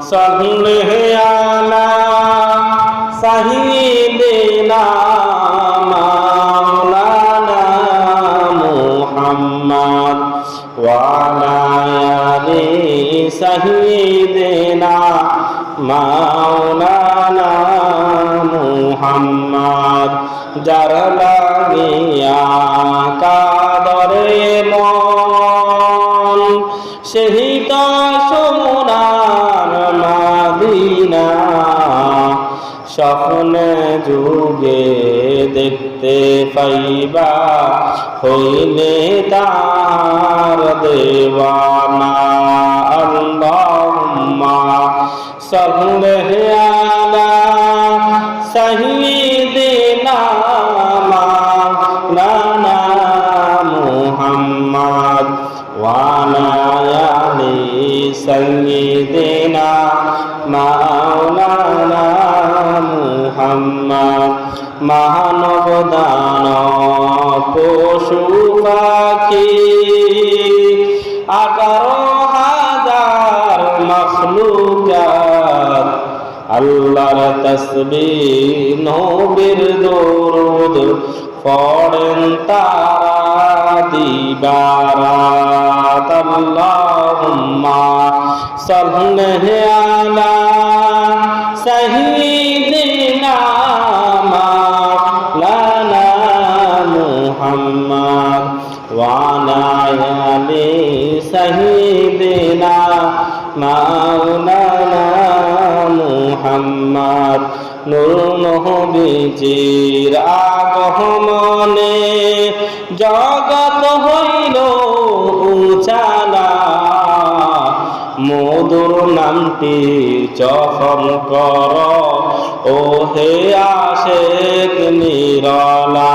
صل على سيدنا مولانا محمد وعلى آل سيدنا مولانا محمد যার লাগিয়া কাদরে মন সেই স্বপ্নে যুগে দেখতে পাইবা, হইলে তার দেওয়ানা। আল্লাহুম্মা সাল্লি আলা সাইয়্যিদিনা মাওলানা মুহাম্মদ, ওয়ালা আলি সাইয়্যিদিনা মাওলানা মুহাম্মদ দান পশু পাখি। আঠারো হাজার মখলুকাত আল্লাহর তসবি নবীর দরুদ পড়েন তারা দিবারাত। আল্লাহুম্মা সাল্লি আলা সাইয়্যিদিনা مولانا سيدنا مولانا محمد নূর নবীজির আগমনে জগত হইল উচালা মধুর নামটি চফম কর ও হে আশেক নিরলা।